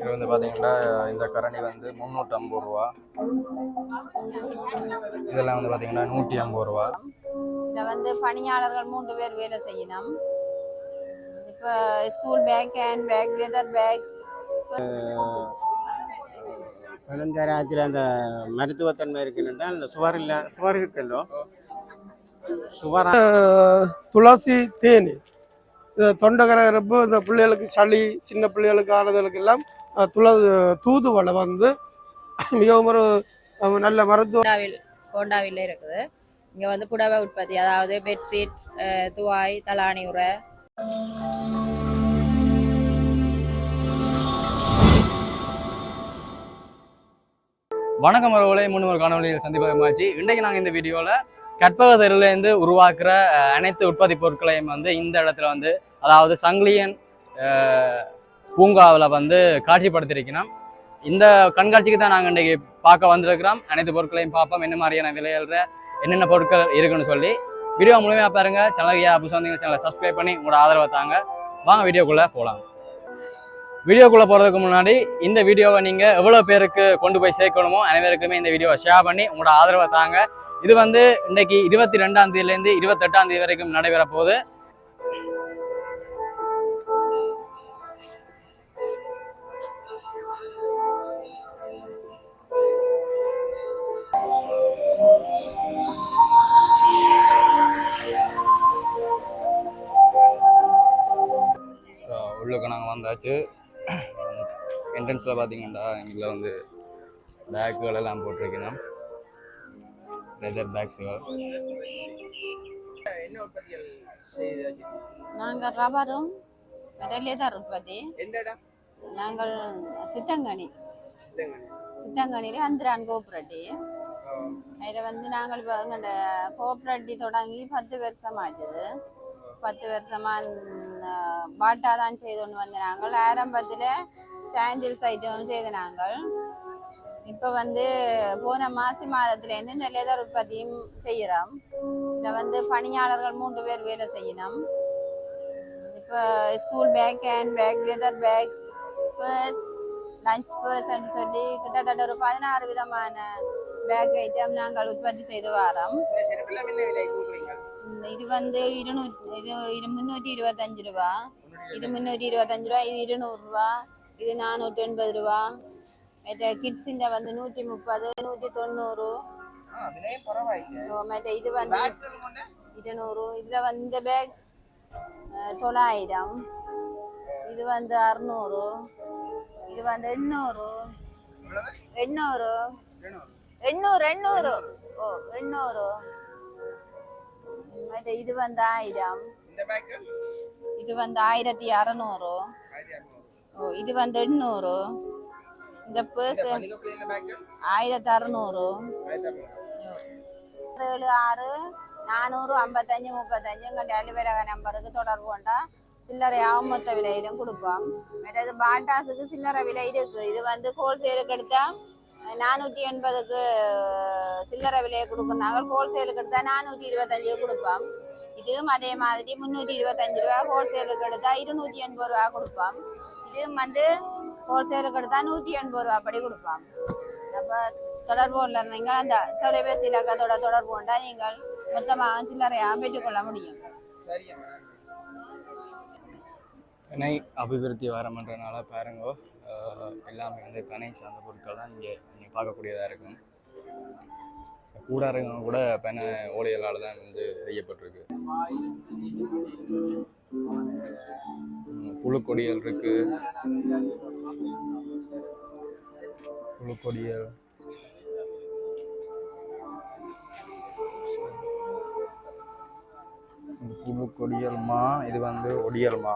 இது வந்து பார்த்தீங்கன்னா இந்த கரண்டி வந்து முந்நூற்றம்பது ரூபா. இதெல்லாம் வந்து பார்த்தீங்கன்னா நூற்றி ஐம்பது ரூபா. இதில் வந்து பணியாளர்கள் மூன்று பேர் வேலை செய்யணும். இப்போ school bag hand bag leather bag பழங்காலத்தில் அந்த மருத்துவத்தன்மை இருக்குன்னால் இந்த சுவர் இல்லை. சுவர் இருக்குல்லோ. சுவர் துளசி தேநீர் இந்த தொண்டகரப்பு இந்த பிள்ளைகளுக்கு சளி சின்ன பிள்ளைகளுக்கு ஆனதுகளுக்கு எல்லாம் துள தூதுவளை வந்து மிகவும் ஒரு நல்ல மருத்துவ கோண்டாவில் கோண்டாவில் இருக்குது. இங்கே வந்து புடவை உற்பத்தி அதாவது பெட்ஷீட் துவாய் தலாணி உரை. வணக்கம் உறவுகளை முன்னொரு காணொலியில் சந்திப்பதமாச்சு இன்றைக்கு நாங்கள் இந்த வீடியோவில் கற்பக தெருவிலேருந்து உருவாக்குற அனைத்து உற்பத்தி பொருட்களையும் வந்து இந்த இடத்துல வந்து அதாவது சங்கிலியன் பூங்காவில் வந்து காட்சிப்படுத்தியிருக்கிறோம் இந்த கண்காட்சிக்கு தான் நாங்கள் இன்றைக்கி பார்க்க வந்திருக்கிறோம். அனைத்து பொருட்களையும் பார்ப்போம். என்ன மாதிரியான விலையில என்னென்ன பொருட்கள் இருக்குன்னு சொல்லி. வீடியோ முழுமையாக பாருங்கள் சேனலையா புதுசாக வந்தீங்க சேனலை சப்ஸ்கிரைப் பண்ணி உங்களோட ஆதரவை தாங்க. வாங்க வீடியோக்குள்ளே போகலாம் வீடியோக்குள்ளே போகிறதுக்கு முன்னாடி இந்த வீடியோவை நீங்கள் எவ்வளோ பேருக்கு கொண்டு போய் சேர்க்கணுமோ அனைவருக்குமே இந்த வீடியோவை ஷேர் பண்ணி உங்களோட ஆதரவை தாங்க. இது வந்து இன்றைக்கி இருபத்தி ரெண்டாம் தேதியிலேருந்து இருபத்தெட்டாம் தேதி வரைக்கும் நடைபெற போகுது வந்தாச்சு. என்ட்ரன்ஸில் பார்த்தீங்கன்னா எங்களில் வந்து பேக்குகள் எல்லாம் போட்டிருக்கணும். லெதர் பேக்ஸுகள் நாங்கள் ரப்பரும் லெதர் உற்பத்தி. நாங்கள் சித்தங்கனி. சித்தங்கனியில் அந்திரான் கோபுரட்டி. அதில் வந்து நாங்கள் இப்போ எங்கள்ட கோபுரட்டி தொடங்கி பத்து வருஷம் ஆச்சுது பத்து வருஷமா ம், பாட்டா தான் செய்து கொண்டு வந்த நாங்கள். ஆரம்பத்தில் சாண்டில்ஸ் ஐட்டமும் செய்த நாங்கள். இப்போ வந்து போன மாசி மாதத்துலேருந்து இந்த லெதர் உற்பத்தியும் செய்கிறோம் இதில் வந்து பணியாளர்கள் மூன்று பேர் வேலை செய்யணும். இப்போ school bag hand bag leather bag purse lunch purse சொல்லி கிட்டத்தட்ட ஒரு பதினாறு விதமான பேக் ஐட்டம் நாங்கள் உற்பத்தி செய்து வரோம். இது வந்து இருநூற்றி இது இரு முந்நூற்றி இருபத்தஞ்சு ரூபா. இது முந்நூற்றி இருபத்தஞ்சு ரூபா இது இருநூறு ரூபா இது நானூற்றி எண்பது ரூபா. மற்ற கிட்ஸிൻ്റെ வந்து நூற்றி முப்பது நூற்றி தொண்ணூறு. மற்ற இது வந்து இருநூறு. இதில் வந்து இந்த பேக் தொள்ளாயிரம். இது வந்து அறுநூறு. இது வந்து எண்ணூறு. எண்ணூறு. எண்ணூறு எண்ணூறு. ஓ எண்ணூறு. மற்ற இது வந்து ஆயிரம். இது வந்து ஆயிரத்தி அறநூறு. ஓ இது வந்து எண்ணூறு. இந்த பர்ஸ் ஆயிரத்தி அறநூறு. ஏழு ஆறு நானூறு ஐம்பத்தஞ்சு முப்பத்தஞ்சு. எங்கள் டெலிவரி நம்பருக்கு தொடர்பு கொண்டா சில்லறையாகவும் மொத்த விலையிலும் கொடுப்போம். மற்றது பாட்டாஸுக்கு சில்லறை விலை இருக்கு. இது வந்து ஹோல்சேலுக்கு எடுத்தா நானூற்றி எண்பதுக்கு சில்லறை விலையை கொடுக்கும் நாங்கள் ஹோல்சேலுக்கு எடுத்தால் நானூற்றி இருபத்தஞ்சு கொடுப்போம். இதுவும் அதே மாதிரி முந்நூற்றி இருபத்தஞ்சு ரூபா ஹோல்சேலுக்கு எடுத்தால் இருநூற்றி எண்பது ரூபா கொடுப்போம். இதுவும் வந்து ஹோல்சேலுக்கு எடுத்தால் நூற்றி எண்பது ரூபா அப்படி கொடுப்போம். அப்போ தொடர்பு கொள்ள நீங்கள் அந்த தொலைபேசி இலக்கத்தோட தொடர்பு கொண்டால் நீங்கள் மொத்தமாக சில்லறையாக பெற்றுக்கொள்ள முடியும். சரியம்மா பிணை அபிவிருத்தி வாரம்ன்றனால பாருங்க. எல்லாமே வந்து பிணை சார்ந்த பொருட்கள் தான் இங்கே நீங்கள் பார்க்கக்கூடியதாக இருக்கும். கூடாரங்க கூட பெனை ஓலைகளால் தான் வந்து செய்யப்பட்டிருக்கு. புழுக்கொடியல் இருக்கு. புழுக்கொடியல் இது புழுக்கொடியல் மா இது வந்து ஒடியல் மா.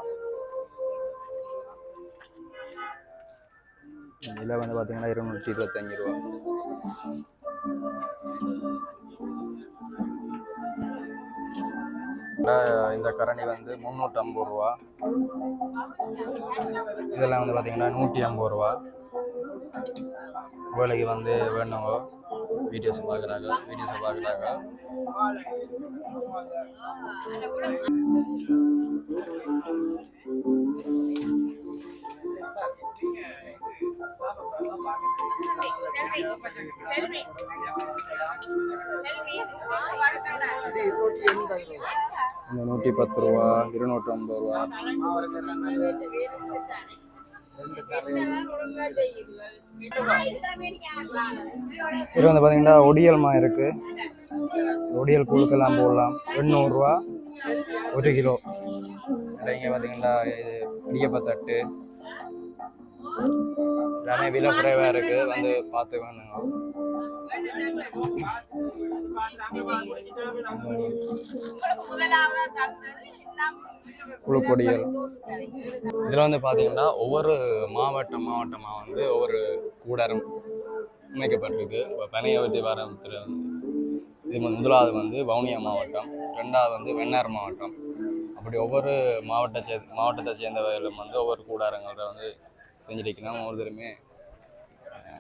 இதில் வந்து பார்த்தீங்கன்னா இருநூற்றி இருபத்தஞ்சி ரூபா. இந்த கரணி வந்து முந்நூற்றம்பது ரூபா. இதெல்லாம் வந்து பார்த்தீங்கன்னா நூற்றி ஐம்பது ரூபா. வேலைக்கு வந்து வேணுங்க. வீடியோஸ் பார்க்குறாங்க வீடியோஸை பார்க்குறாங்க. Thank you. இந்த நூற்றி பத்து ரூபா இருநூற்றி ஐம்பது ரூபா. இது வந்து பார்த்தீங்கன்னா ஒடியல்மா இருக்கு. ஒடியல் குழுக்கெல்லாம் போடலாம். எண்ணூறுரூவா ஒரு கிலோ. இங்கே பார்த்தீங்கன்னா இது இடியப்பத்தட்டு. எல்லாமே விலை குறைவாக இருக்கு. வந்து பார்த்து வேணுங்க குழுப்பொடியல் இதில் வந்து பார்த்தீங்கன்னா ஒவ்வொரு மாவட்டம் மாவட்டமாக வந்து ஒவ்வொரு கூடாரம் அமைக்கப்பட்டிருக்கு. இப்போ பனையவதி வாரத்தில் வந்து இது முதலாவது வந்து வவுனியா மாவட்டம் ரெண்டாவது வந்து வெண்ணார் மாவட்டம். அப்படி ஒவ்வொரு மாவட்ட மாவட்டத்தை சேர்ந்தவர்களும் வந்து ஒவ்வொரு கூடாரங்களை வந்து செஞ்சிருக்கணும் ஒவ்வொருத்தருமே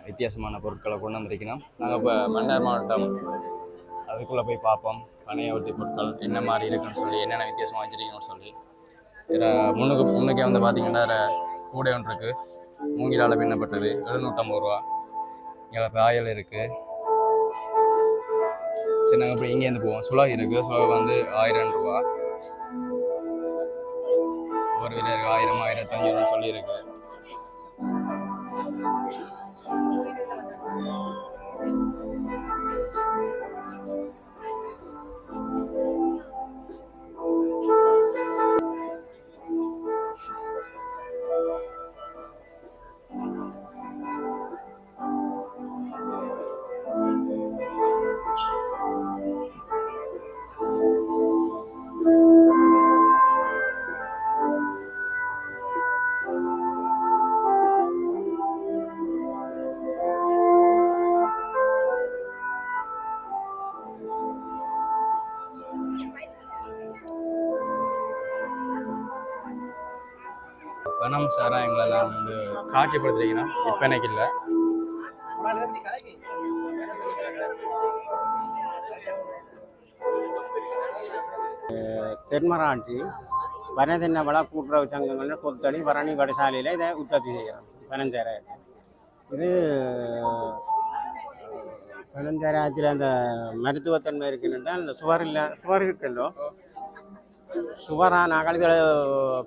வித்தியாசமான பொருட்களை கொண்டு வந்திருக்கணும். நாங்கள் இப்போ மன்னார் மாவட்டம் அதுக்குள்ளே போய் பார்ப்போம். பனையவர்த்தி பொருட்கள் என்ன மாதிரி இருக்குன்னு சொல்லி என்னென்ன வித்தியாசமாக வச்சிருக்கணும்னு சொல்லி. இதில் முன்னுக்கு முன்னுக்கே வந்து பார்த்தீங்கன்னா கூடை ஒன்று இருக்குது மூங்கிலால் பின்னப்பட்டது. எழுநூற்றம்பது ரூபா. இங்கே ஆயில் இருக்குது சரி நாங்கள் இப்போ இங்கேருந்து போவோம். சுலா இருக்குது சுலா வந்து ஆயிரம் ரூபா. ஒரு விலை ஆயிரம் ஆயிரத்தி அஞ்சூறுன்னு பணம் சாராயங்களெல்லாம் வந்து காட்சிப்படுத்துறீங்கன்னா விற்பனைக்கு இல்லை. தென்மராட்சி வனதின்ன வள கூட்டுறவு சங்கங்கள்னு கொத்தடி பரணி வடசாலையில் இதை உற்பத்தி செய்கிறோம் பனஞ்சேர இது பனஞ்சேராத்தில் அந்த மருத்துவத்தன்மை இருக்குன்றால் இந்த சுவர் இல்லை சுவர் இருக்குல்லோ. சுவராக நாங்கள்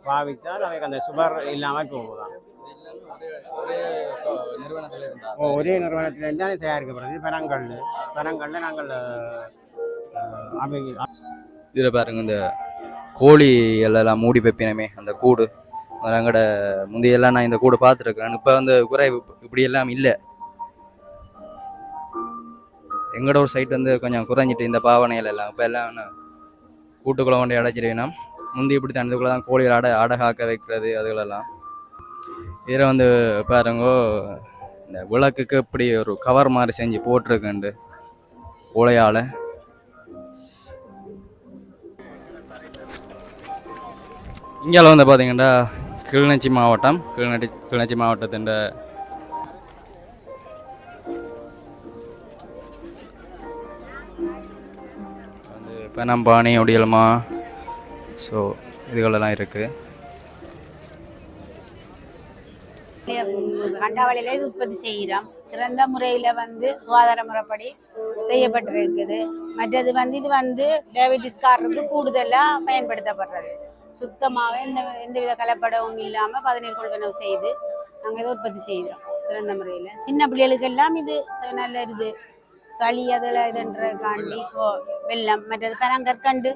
பாவித்தால் அவைக்கு அந்த சுவர் இல்லாமல் போகுதான் ஓ, ஒரே நிறுவனத்திலேருந்து தான் தயாரிக்கப்படுது. பெரங்கல். பெரங்கல்ல நாங்கள் அவை இதில் பாருங்க இந்த கோழி எல்லாம் மூடி வைப்பினமே அந்த கூடு. அங்கட முந்தையெல்லாம் நான் இந்த கூடு பார்த்துருக்குறேன். இப்போ வந்து குறைவு இப்படி எல்லாம் இல்லை. எங்களோட ஒரு சைட் வந்து கொஞ்சம் குறைஞ்சிட்டு இந்த பாவனைகள் எல்லாம் இப்போ எல்லாம் கூட்டுக்குள்ள கொண்டு அடைச்சிருக்கணும் முந்தி இப்படி தனதுக்குள்ள தான் கோழிகள் அடை அடை காக்க வைக்கிறது அதுகளெல்லாம். இதில் வந்து பாருங்கோ இந்த விளக்குக்கு இப்படி ஒரு கவர் மாதிரி செஞ்சு போட்டிருக்குண்டு ஓலையால். இங்கே வந்து பார்த்தீங்கன்னா கிளிநொச்சி மாவட்டம் கிளிநொச்சி கிளிநொச்சி மாவட்டத்தின் வந்து பெனம்பாணி ஒடியல்மா ஸோ இதுகளெல்லாம் இருக்குது கண்டாவளியில இது உற்பத்தி செய்கிறோம். சிறந்த முறையில் வந்து சுகாதார முறைப்படி செய்யப்பட்டிருக்குது. மற்றது வந்து இது வந்து டயபெட்டிஸ்காரருக்கு கூடுதலாக பயன்படுத்தப்படுறது. சுத்தமாக எந்த எந்தவித கலப்படமும் இல்லாமல் பதநீர் கொள்வனவு செய்து நாங்கள் இதை உற்பத்தி செய்கிறோம். சிறந்த முறையில். சின்ன பிள்ளைகளுக்கு எல்லாம் இது நல்ல இது. சளி அதில் இதுன்றதுக்காண்டி இப்போ வெல்லம் மற்றது பனங்கற்கண்டு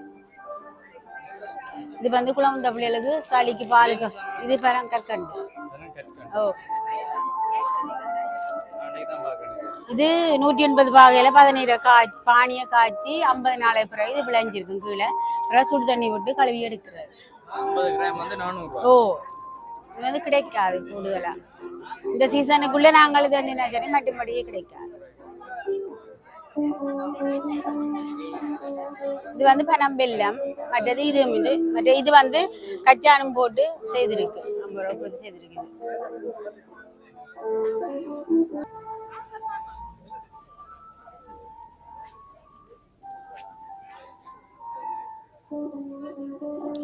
இது வந்து குழந்த பிள்ளைகளுக்கு சளிக்கு பாலுக்கு இது பனங்கற்கண்டு ஓ இது நூற்றி எண்பது பாகையில பதினீரை கா பானியை காய்ச்சி ஐம்பது நாளை பிறகு இது விளைஞ்சிருக்கும் கீழே பிறகு சுடு தண்ணி விட்டு கழுவி எடுக்கிறது ஓ இது வந்து கிடைக்காது கூடுதலா இந்த சீசனுக்குள்ள நாங்கள் தண்ணி சரி மட்டும்படியே கிடைக்காது இது வந்து பனம் வெல்லம் மற்றது இது இது மற்ற இது வந்து கச்சானம் போட்டு செய்திருக்கு. ஐம்பது ரூபா போட்டு செய்திருக்கு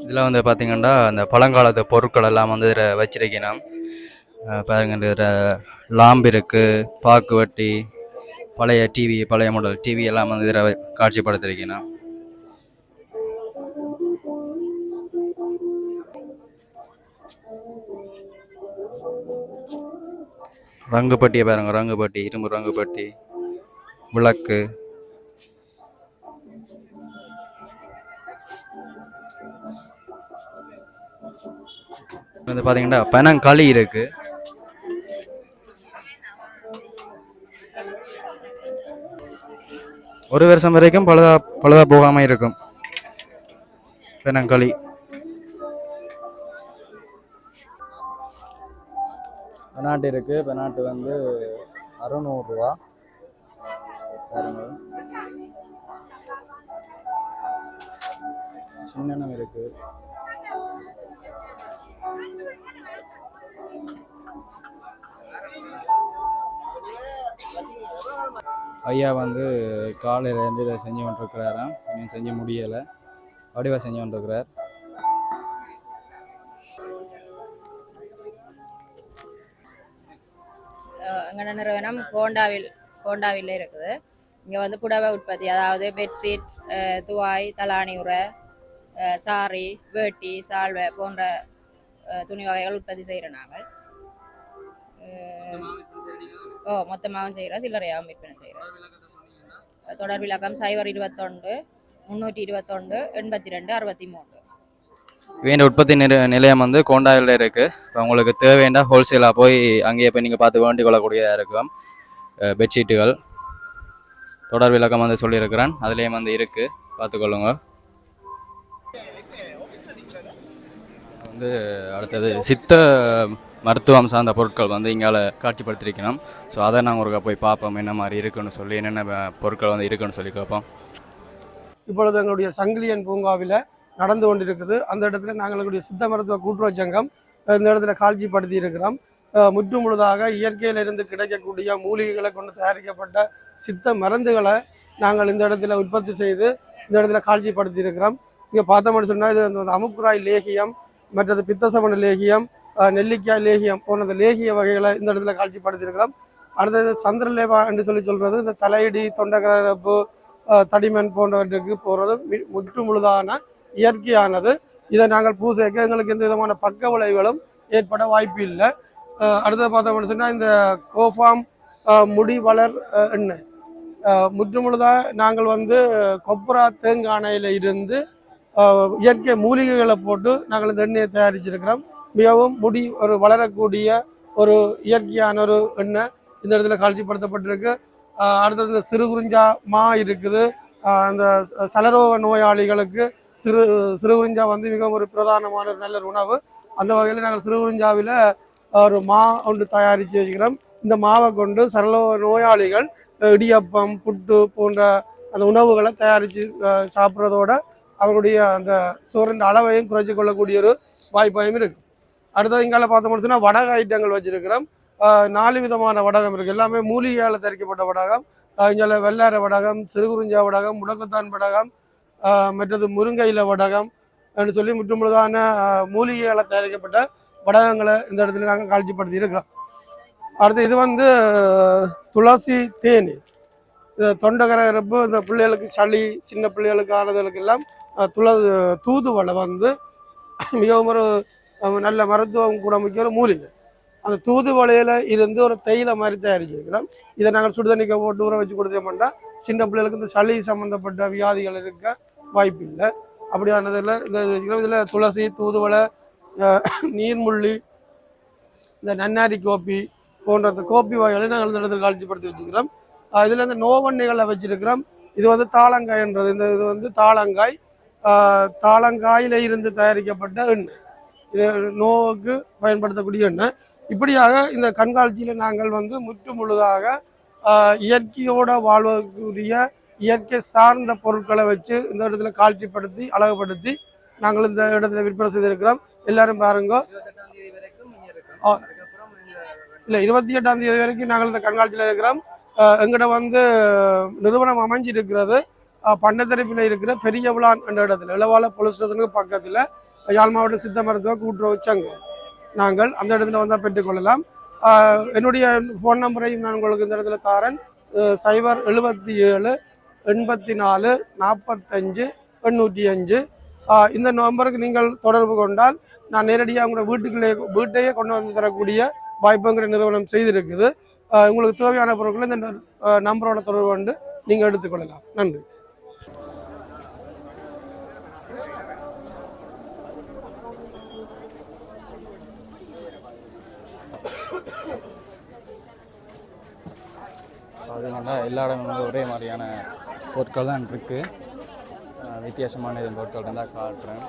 இதில் வந்து பார்த்தீங்கன்னா அந்த பழங்காலத்து பொருட்கள் எல்லாம் வந்து இதில் வச்சிருக்கணும். பாருங்க லாம்பு இருக்கு பாக்கு வட்டி பழைய டிவி பழைய மாடல் டிவி எல்லாம் வந்து இதில் காட்சிப்படுத்திருக்கேன் ரங்குப்பட்டியை பாருங்க ரங்குப்பட்டி இரும்பு ரங்குப்பட்டி விளக்கு. வந்து பார்த்தீங்கன்னா பனங்களி இருக்குது ஒரு வருஷம் வரைக்கும் பழுதா பழுதா போகாமல் இருக்கும். பெனங்களி பெனாட்டு இருக்கு. பெனாட்டு வந்து அறுநூறுவா. சின்னனம் இருக்குது ஐயா வந்து காலையில இருந்து இதை செஞ்சு கொண்டிருக்கிறாராம் இன்னும் செஞ்சு முடியலை. வடிவா செஞ்சு கொண்டிருக்கிறார். எங்களோட நிறுவனம்? கோண்டாவில் கோண்டாவில் இருக்குது. இங்கே வந்து புடவை உற்பத்தி அதாவது பெட்ஷீட் துவாய் தலாணி உரை சாரி வேட்டி சால்வை போன்ற துணி வகைகள் உற்பத்தி செய்கிறோம் நாங்கள். மொத்தமாகவும் செய்கிறோம் சில்லறையாகவும் விற்பனை செய்கிறோம் தொடர் விளக்கம் சைவர் இருபத்தொண்டு முந்நூற்றி இருபத்தொண்டு எண்பத்தி ரெண்டு அறுபத்தி மூணு வேண்ட உற்பத்தி நிலையம் வந்து கோண்டாவில் இருக்குது இப்போ உங்களுக்கு தேவையான ஹோல்சேலாக போய் அங்கேயே போய் நீங்கள் பார்த்து வேண்டிக் கொள்ளக்கூடியதாக இருக்கும் பெட்ஷீட்டுகள் தொடர் விளக்கம் வந்து சொல்லியிருக்கிறேன் அதுலேயும் வந்து இருக்குது பார்த்துக்கொள்ளுங்க வந்து அடுத்தது சித்த மருத்துவம் சார்ந்த பொருட்கள் வந்து இங்கால காட்சிப்படுத்திருக்கணும் ஸோ அதை நாங்கள் ஒருக்கா போய் பார்ப்போம். என்ன மாதிரி இருக்குன்னு சொல்லி என்னென்ன பொருட்கள் வந்து இருக்குன்னு சொல்லி கேட்போம். இப்பொழுது எங்களுடைய சங்கிலியன் பூங்காவில் நடந்து கொண்டிருக்குது. அந்த இடத்துல நாங்கள் எங்களுடைய சித்த மருத்துவ கூட்டுறவு சங்கம் இந்த இடத்துல காட்சிப்படுத்தி இருக்கிறோம். முற்று முழுதாக இயற்கையிலிருந்து கிடைக்கக்கூடிய மூலிகைகளை கொண்டு தயாரிக்கப்பட்ட சித்த மருந்துகளை நாங்கள் இந்த இடத்துல உற்பத்தி செய்து இந்த இடத்துல காட்சிப்படுத்தி இருக்கிறோம். இங்கே பார்த்தோம்னு சொன்னால் இது வந்து அமுக்குராய் லேகியம் மற்றது பித்தசமண லேகியம் நெல்லிக்காய் லேகியம் போன்ற லேகிய வகைகளை இந்த இடத்துல காட்சிப்படுத்தியிருக்கிறோம். அடுத்தது சந்திரலேபா என்று சொல்லி சொல்றது இந்த தலையடி தொண்டகரப்பு தடிமன் தடிமண் போன்றவற்றுக்கு போகிறது மி- முற்று முழுதான இயற்கையானது. இதை நாங்கள் பூசைக்க எங்களுக்கு எந்த விதமான பக்க விளைவுகளும் ஏற்பட வாய்ப்பு இல்லை. அடுத்தது பார்த்தோம்னு சொன்னால் இந்த கோஃபார்ம் முடி வளர் எண்ணெய் முற்று முழுதாக நாங்கள் வந்து கொப்பரா தேங்காணையில் இருந்து இயற்கை மூலிகைகளை போட்டு நாங்கள் இந்த எண்ணெயை தயாரிச்சிருக்கிறோம். மிகவும் முடி ஒரு வளரக்கூடிய ஒரு இயற்கையான ஒரு எண்ணெய் இந்த இடத்துல காட்சிப்படுத்தப்பட்டிருக்கு. அடுத்தது இந்த சிறுகுறிஞ்சா மா இருக்குது. அந்த சலரோக நோயாளிகளுக்கு சிறு சிறுகுறிஞ்சா வந்து மிகவும் ஒரு பிரதானமான ஒரு நல்ல ஒரு உணவு. அந்த வகையில் நாங்கள் சிறுகுறிஞ்சாவில் ஒரு மா ஒன்று தயாரித்து வச்சுக்கிறோம். இந்த மாவை கொண்டு சரலோக நோயாளிகள் இடியப்பம் புட்டு போன்ற அந்த உணவுகளை தயாரித்து சாப்பிட்றதோட அவருடைய அந்த சோறின் அளவையும் குறைச்சி கொள்ளக்கூடிய ஒரு வாய்ப்பாயும் இருக்குது அடுத்தது இங்கால பார்த்தோம் முடிச்சுன்னா வடக ஐட்டங்கள் வச்சிருக்கிறோம். நாலு விதமான வடகம் இருக்குது எல்லாமே மூலிகையால் தயாரிக்கப்பட்ட வடகம். இங்கே வெள்ளார வடகம் சிறுகுறிஞ்சா வடகம் முடக்கத்தான் வடகம் மற்றது முருங்கையில வடகம் என்று சொல்லி முற்றுமுழுதான ஆஹ் மூலிகையால் தயாரிக்கப்பட்ட வடகங்களை இந்த இடத்துல நாங்கள் காட்சிப்படுத்தி இருக்கிறோம். அடுத்து இது வந்து துளசி தேநீர் இது தொண்டகரப்பு இந்த பிள்ளைகளுக்கு சளி சின்ன பிள்ளைகளுக்கு ஆனதுகளுக்கு எல்லாம் துள தூதுவளை வந்து மிகவும் ஒரு நல்ல மருத்துவம் கூட முக்கிய ஒரு மூலிகை. அந்த தூதுவளையில இருந்து ஒரு தேயிலை மாதிரி தயாரிச்சிருக்கிறோம். இதை நாங்கள் சுடுதண்ணிக்க போட்டு ஊற வச்சு கொடுத்தோம்னா சின்ன பிள்ளைகளுக்கு இந்த சளி சம்மந்தப்பட்ட வியாதிகள் இருக்க வாய்ப்பு இல்லை அப்படியானதில் இந்த இதில் துளசி தூதுவளை நீர்முள்ளி இந்த நன்னாரி கோப்பி போன்ற அந்த கோப்பி வகைகளை நாங்கள் இந்த இடத்துல காட்சிப்படுத்தி வச்சுக்கிறோம். இதில் இந்த நோவண்ணிகளை வச்சிருக்கிறோம். இது வந்து தாளங்காய்ன்றது. இந்த இது வந்து தாளங்காய் தாளங்காயில் இருந்து தயாரிக்கப்பட்ட எண்ணெய். இது நோவுக்கு பயன்படுத்தக்கூடிய எண்ணெய். இப்படியாக இந்த கண்காட்சியில் நாங்கள் வந்து முற்று முழுதாக இயற்கையோட வாழ்வதற்குரிய இயற்கை சார்ந்த பொருட்களை வச்சு இந்த இடத்துல காட்சிப்படுத்தி அழகுபடுத்தி நாங்கள் இந்த இடத்துல விற்பனை செய்திருக்கிறோம். எல்லாரும் பாருங்க. இல்லை இருபத்தி எட்டாம் தேதி வரைக்கும் நாங்கள் இந்த கண்காட்சியில் இருக்கிறோம். எங்கிட்ட வந்து நிறுவனம் அமைஞ்சிருக்கிறது. ஆஹ் பண்ணத்தரப்பில் இருக்கிற பெரிய விழான் என்ற இடத்துல இளவால போலீஸ் ஸ்டேஷனுக்கு பக்கத்தில். யாழ் மாவட்ட சித்த மருத்துவ கூட்டுறவு சங்கம். நாங்கள் அந்த இடத்துல வந்தால் பெற்றுக்கொள்ளலாம். என்னுடைய ஃபோன் நம்பரையும் நான் உங்களுக்கு இந்த இடத்துல தாரன். சைபர் எழுபத்தி ஏழு எண்பத்தி நாலு நாற்பத்தஞ்சு எண்ணூற்றி அஞ்சு. இந்த நம்பருக்கு நீங்கள் தொடர்பு கொண்டால் நான் நேரடியாக உங்களோட வீட்டுக்குள்ளே வீட்டையே கொண்டு வந்து தரக்கூடிய வாய்ப்புங்கிற நிறுவனம் செய்திருக்குது. உங்களுக்கு தேவையான பொருட்களை இந்த நம்பரோட தொடர்பு கொண்டு நீங்கள் எடுத்துக்கொள்ளலாம். நன்றி. பார்த்தீங்கன்னா எல்லா இடமும் ஒரே மாதிரியான பொருட்கள் தான் இருக்குது வித்தியாசமான இது பொருட்கள் இருந்தால் காட்டுறேன்.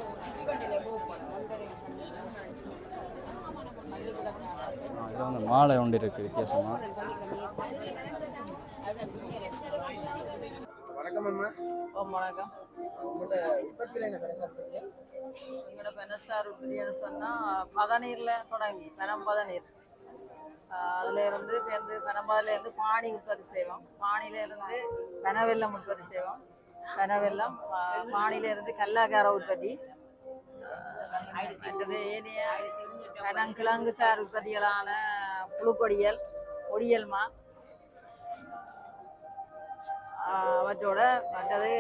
இது வந்து மாலை ஒன்று இருக்குது வித்தியாசமாக வணக்கம் அம்மா. வணக்கம். உங்களோட உற்பத்தியில என்ன பெருசா உற்பத்தியா எங்களோட பெனசார் உற்பத்தின்னு சொன்னால் பதநீரில் தொடங்கி பெனம் பதநீர். அதில் இருந்து இப்போ வந்து பெனம்பாதில் இருந்து பானி உற்பத்தி செய்வோம். பானியில பெனவெல்லம் உற்பத்தி செய்வோம். பெனவெல்லம் பானிலேருந்து பானியில கல்லாக்கார உற்பத்தி. ஆஹ் மற்றது ஏனைய பெனங்கிழங்கு சார் உற்பத்திகளான புழுக்கொடியல் ஒடியல்மா ஆஹ் அவற்றோட மற்றது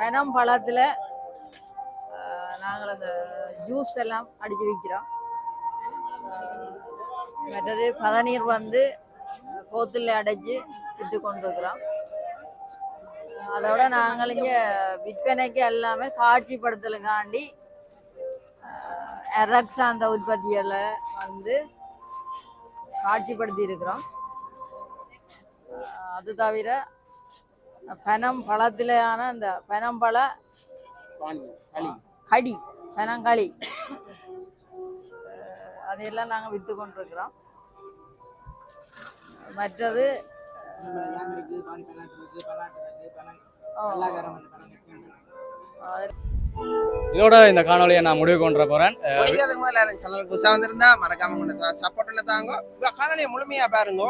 பெனம் பழத்தில் நாங்கள் அந்த ஜூஸ் எல்லாம் அடித்து விற்கிறோம் மற்றது பதநீர் வந்து கோத்தில் அடைச்சு விற்று கொண்டிருக்கிறோம். அதோட நாங்கள் இங்கே விற்பனைக்கு எல்லாமே காட்சிப்படுத்தலுக்காண்டி எரக்ஸ் அந்த உற்பத்திகளை வந்து காட்சிப்படுத்தி இருக்கிறோம் அது தவிர பனம் பழத்திலான அந்த பனம்பழ கடி பனங்களி. அதையெல்லாம் நாங்கள் விற்று கொண்டிருக்கிறோம். மற்றது ஓ, பல்லாக்காரம் பழம் இருக்கு அது- இதோட இந்த காணொலியை நான் முடிவு கொண்டு போகிறேன் முடிக்கிறதுக்கு முதல்ல சேனலுக்கு புதுசாக வந்திருந்தா மறக்காம கொண்டு சப்போர்ட் பண்ண தாங்க. இப்போ காணொலியை முழுமையா பாருங்க.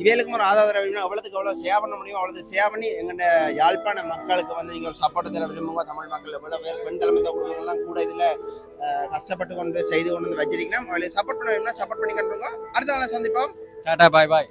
இவைகளுக்கு ஒரு ஆதரவு வேணும் எவ்வளோத்துக்கு எவ்வளோ சேவ் பண்ண முடியும் அவ்வளோ சேவ் பண்ணி எங்கள்ட யாழ்ப்பாண மக்களுக்கு வந்து நீங்கள் ஒரு சப்போர்ட் தர விரும்புங்க தமிழ் மக்கள் எவ்வளோ பேர் பெண் தலைமை குடும்பங்கள்லாம் கூட இதில் கஷ்டப்பட்டு கொண்டு செய்து கொண்டு வந்து வச்சிருக்கணும் அவளை சப்போர்ட் பண்ண வேணும்னா சப்போர்ட் பண்ணி கட்டுருங்க அடுத்த நாளை சந்திப்போம். டாடா பாய் பாய்